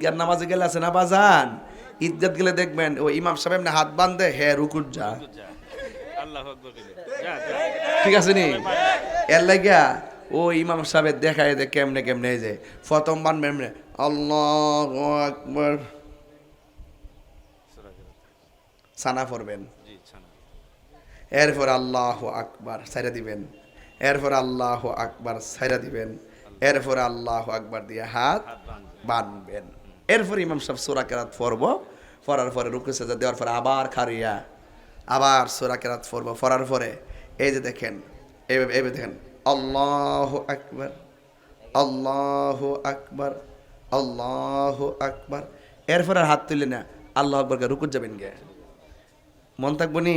ঈদগার নামাজে গেলে আছে না বাজান? ঈদগাহ গেলে দেখবেন ও ইমাম সাহেব এমনি হাত বান্ধে হে রুকুর যা। যা, যা। ঠিক আছে নি? এর লাগিয়া ও ইমাম সাহেবের দেখায় দে কেমনে কেমনে যে প্রথম বান মেমনে আল্লাহ আকবর। সানা পড়বেন। এরপর আল্লাহ আকবার সাইরা দিবেন। এরপর আল্লাহ আকবার সাইরা দিবেন। এরপর আল্লাহ আকবার দিয়ে হাত বানবেন এরপর ইমাম সাহেব সোরা কেরাত পড়ব। পড়ার পরে রুকু সেজা দেওয়ার পরে আবার খারিয়া, আবার সোরা কেরাত পড়ব। পড়ার পরে এই যে দেখেন এইভাবে এইভাবে দেখেন, আল্লাহ আকবার আল্লাহ আকবার আল্লাহ আকবার। এরপর আর হাত তুলে না, আল্লাহ আকবরকে রুকু যাবেন গে। মন থাকব নি?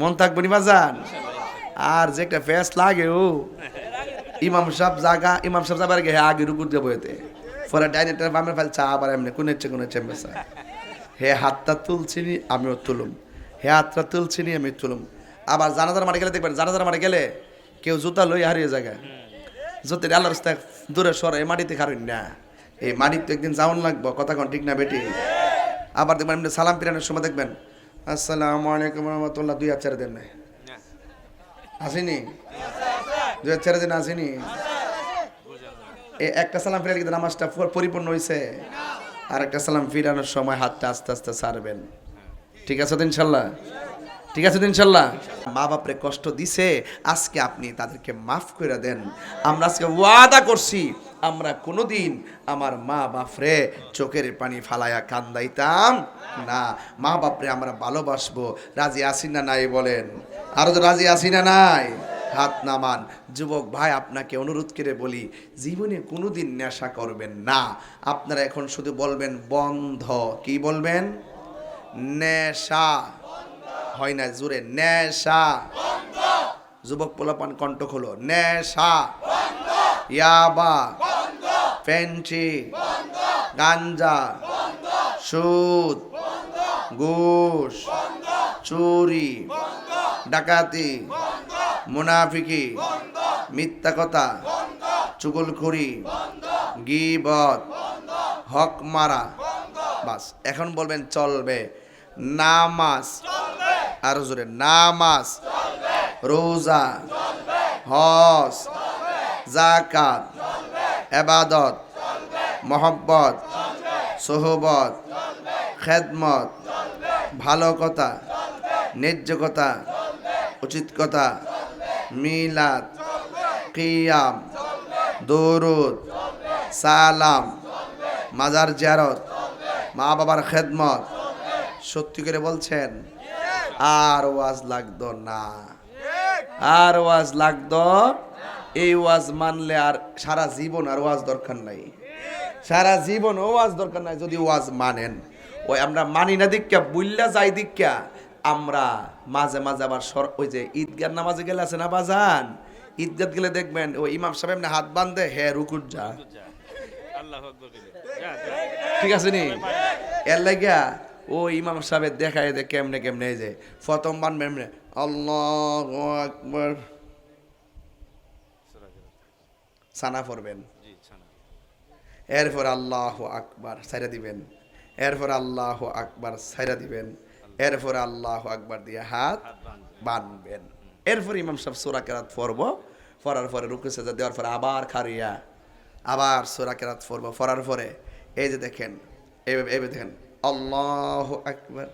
মন থাকব নি বাজান? আর যে একটা ফেস লাগে ও। ইমাম সাহেব জাগা ইমাম সাহেব যাবার গে, আগে রুকুর দেবো এতে। পরে ডাইনেটার বামের ফেল চা আবার এমনি কোন ইচ্ছে কোন ইচ্ছে বেসা। হে হাতটা তুলছি নি আমিও তুলুম। হে হাতটা তুলছি নি আমি তুলুম। আবার জানাজার মাঠে গেলে দেখবেন জানাজার মাঠে গেলে কেউ জুতা লই হারিয়ে জায়গা জুতের আল্লাহর রাস্তায় দূরে সর এই মাটিতে কারণ না। এই মাটিতে তো একদিন যাওন লাগবো কথা কোন ঠিক না বেটি? আবার দেখবেন এমনি সালাম পিরানোর সময় দেখবেন আসসালামু আলাইকুম রহমতুল্লাহ দুই হাজার দেন না না, আসেনি? দুই হাজার দিন আসেনি? একটা সালাম ফিরালে কিন্তু নামাজটা পরিপূর্ণ হয়েছে আর একটা সালাম ফিরানোর সময় হাতটা আস্তে আস্তে সারবেন। ঠিক আছে ইনশাল্লাহ? ঠিক আছে ইনশাল্লাহ? মা বাপরে কষ্ট দিছে, আজকে আপনি তাদেরকে মাফ করে দেন। আমরা আজকে ওয়াদা করছি, আমরা কোনোদিন আমার মা বাপরে চোখের পানি ফালায়া কান্দাইতাম না। মা বাপরে আমরা ভালোবাসবো। রাজি আসি না নাই বলেন? আরও তো রাজি আসি না নাই? হাত নামান। যুবক ভাই, আপনাকে অনুরোধ করে বলি, জীবনে কোনোদিন নেশা করবেন না। আপনারা এখন শুধু বলবেন, বন্ধ। কি বলবেন? নেশা। হয় না, জোরে, নেশা। যুবক পোলাপান কণ্ঠ খোলো। নেশা। ইয়াবা। ফেন্সি গাঞ্জা। সুদ। ঘুষ। চুরি। ডাকাতি। মুনাফিকি মিথ্যা কথা চুগলখড়ি, গিবত হক মারা বাস। এখন বলবেন চলবে। নামাজ। আর জোরে, নামাজ। রোজা। হস জাকাত এবাদত। মহব্বত। সোহবত। খেদমত। ভালো কথা। ন্যায্য কথা। উচিত কথা। মিলাদ, কিয়াম, দরুদ, সালাম, মাজার জিয়ারত, মা বাবার খেদমত। সত্যি করে বলছেন? আর ওয়াজ লাগতো না। আর ওয়াজ লাগতো? এই ওয়াজ মানলে আর সারা জীবন আর ওয়াজ দরকার নাই। সারা জীবন ওয়াজ দরকার নাই যদি ওয়াজ মানেন। ওই আমরা মানি না দিক্কা বুল্লা যাই দিক্কা আমরা মাঝে মাঝে আবার সর ওই যে ঈদগার নামাজে গেলে আছে না বাজান? ঈদগাহ গেলে দেখবেন ওই ইমাম সাহেব এমনি হাত বান্ধে হে রুকুর যা। যা। আল্লাহ যা, যা। ঠিক আছে নি? এর লাগিয়া ও ইমাম সাহেবের দেখায় দে কেমনে কেমনে যে প্রথম বান মেমনে আল্লাহ আকবর। সানা পড়বেন। এরপর আল্লাহ আকবার সাইরা দিবেন। এরপর আল্লাহ আকবার সাইরা দিবেন। এরপর আল্লাহ আকবার দিয়ে হাত। বানবেন এরপর ইমাম সাহেব সোরা কেরাত পড়ব। পড়ার পরে রুকু সেজা দেওয়ার পরে আবার খারিয়া আবার সোরা কেরাত পড়ব। পড়ার পরে এই যে দেখেন এইভাবে এইভাবে দেখেন আল্লাহ আকবার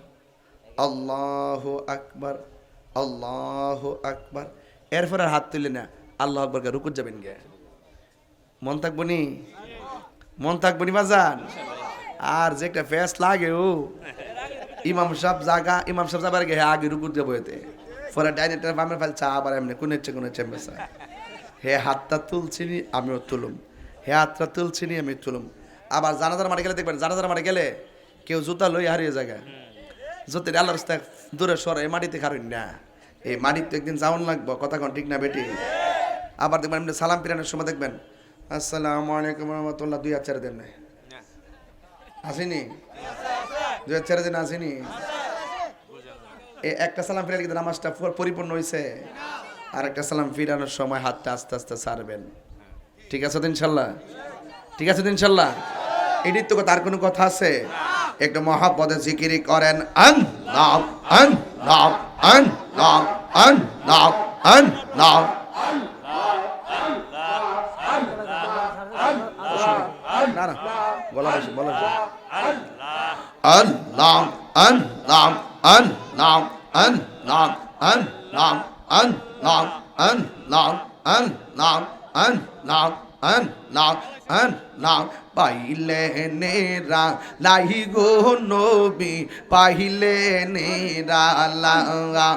আল্লাহ আকবার আল্লাহ আকবার। এরপরে আর হাত তুলে না আল্লাহ আকবরকে রুকুর যাবেন গে। মন থাকব নি? মন থাকব নি বাজান? আর যে একটা ফেস লাগে ও। ইমাম সাহেব জাগা ইমাম সাহেব যাবার গে আগে রুকুর দেবো এতে পরে ডাইনেটার বামের ফেল চা আবার এমনি কোন ইচ্ছে কোন ইচ্ছে বেসা হে হাতটা তুলছি নি আমিও তুলুম। হে হাতটা তুলছি নি আমি তুলুম। আবার জানাজার মাঠে গেলে দেখবেন জানাজার মাঠে গেলে কেউ জুতা লই হারিয়ে জায়গা জুতের আল্লাহর রাস্তায় দূরে সরে এই মাটিতে কারণ না। এই মাটিতে একদিন যাওন লাগবো কথা কোন ঠিক না বেটি। আবার দেখবেন এমনি সালাম পিরানোর সময় দেখবেন আসসালামু আলাইকুম রহমতুল্লাহ দুই হাজার দেন না, আসেনি? দুই হাজার দিন একটা সালাম ফিরালে কিন্তু নামাজটা পরিপূর্ণ হয়েছে আর একটা সালাম ফিরানোর সময় হাতটা আস্তে আস্তে ছাড়বেন ঠিক আছে তো ইনশাল্লাহ? ঠিক আছে তো ইনশাল্লাহ? এটির তো তার কোনো কথা আছে? একটু মহাপদে জিকিরি করেন, আন নাম আন নাম আন নাম আন নাম আন নাম না না, বলা বলা আল্লাহ আল্লাহ আল্লাহ আল্লাহ আল্লাহ আল্লাহ আল্লাহ আল্লাহ আল্লাহ আল্লাহ আল্লাহ পাইলে নেরা লাহি গো নবী পাইলে নেরা লাগা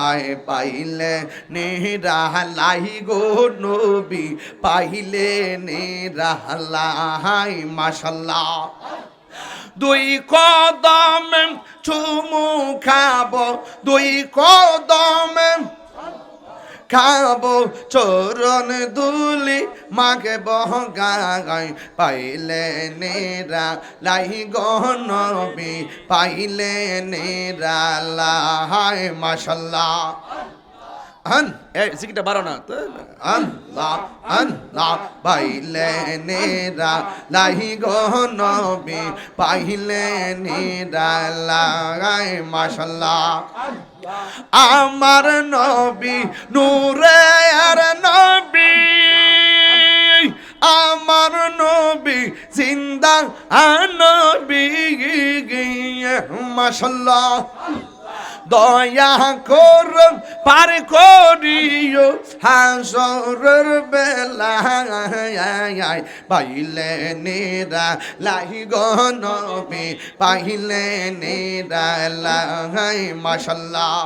আয় পাইলে নেরা লাহি গো নবী পাইলে নেরা লাই মাশাল্লাহ দুই কদমে চুমু খাব, দুই কদমে খাব চরণ দুলি মাকে বহগাই পাইলে নেরা লাই গনবি পাইলে নেরা লাই, মাশাল্লাহ। আন। এই সিকিটা বারো না। তো আল্লাহ আল্লাহ পাইলে নেরা লাহি গো নবী পাইলে নেরা লাগাই মাশাল্লাহ। আমার নবী নূরে আর নবী আমার নবী জিন্দা আনবী মাশাল্লাহ। দয়া কর পার করিও হাসরের বেলায় পাইলে নেরা লাহি গনবে পাইলে নেরা লাই মাশাল্লাহ।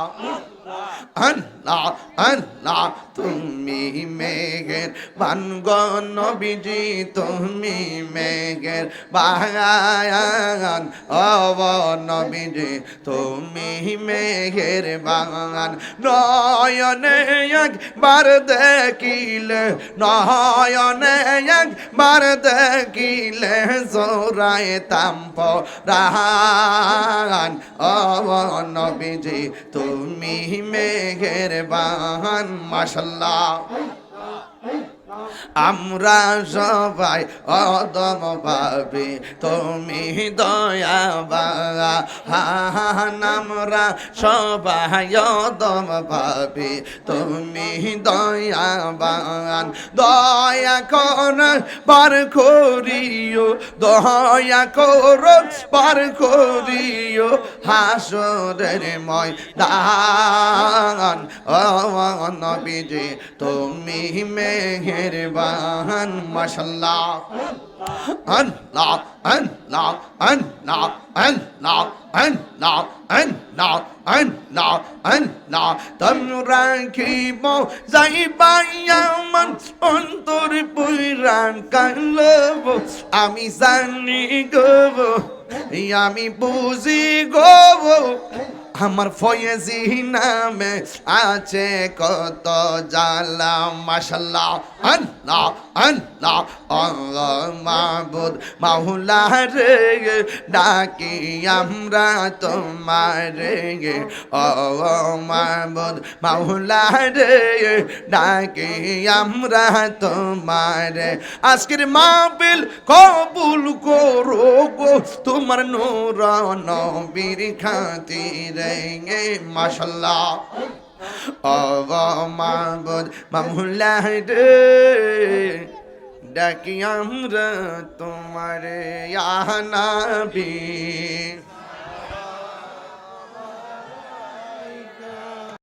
আল্লাহ আল্লাহ, তুমি মেঘের বানগ নবীজি, তুমি মেঘের বাগান। অব নবীজি, তুমি মেঘের বাগান। নয়নে একবার দেখিলে, নয়নে একবার দেখিলে জোরায় তাম্প রাহান অব নবীজি, তুমি মেঘের বাহান মাসাল্লাহ আমরা সবাই অদম ভাবি তুমি দয়া বাহান আমরা সবাই অদম ভাবি তুমি দয়া বান দয়া কর, পার করিও, দয়া কর, পার করিও, হাসরের ময়দান। ও নবীজি, তুমি মেহের বাহান মাশাল্লাহ। আল্লাহ আল্লাহ আল্লাহ আল্লাহ আল্লাহ আল্লাহ আল্লাহ আল্লাহ। তোমরা খিব যাইবাই আমার অন্তর পুরাণ কালব? আমি জানি গব আমি বুঝি গব আমার ফয়েজি নামে আছে কত জালা মাশাল্লাহ, আল্লাহ আল্লাহ আল্লাহ, মাবুদ মাহুলা রে ডাকি আমরা তোমার রে ও মাবুদ মাহুলা রে ডাকি আমরা তোমার আজকের মাহফিল কবুল করো গো, তোমার নূর নবীর খাতিরে। মাশাল্লাহ অব মাবুদ মামুল্লা রে ডাকি আমরা তোমার আনাবি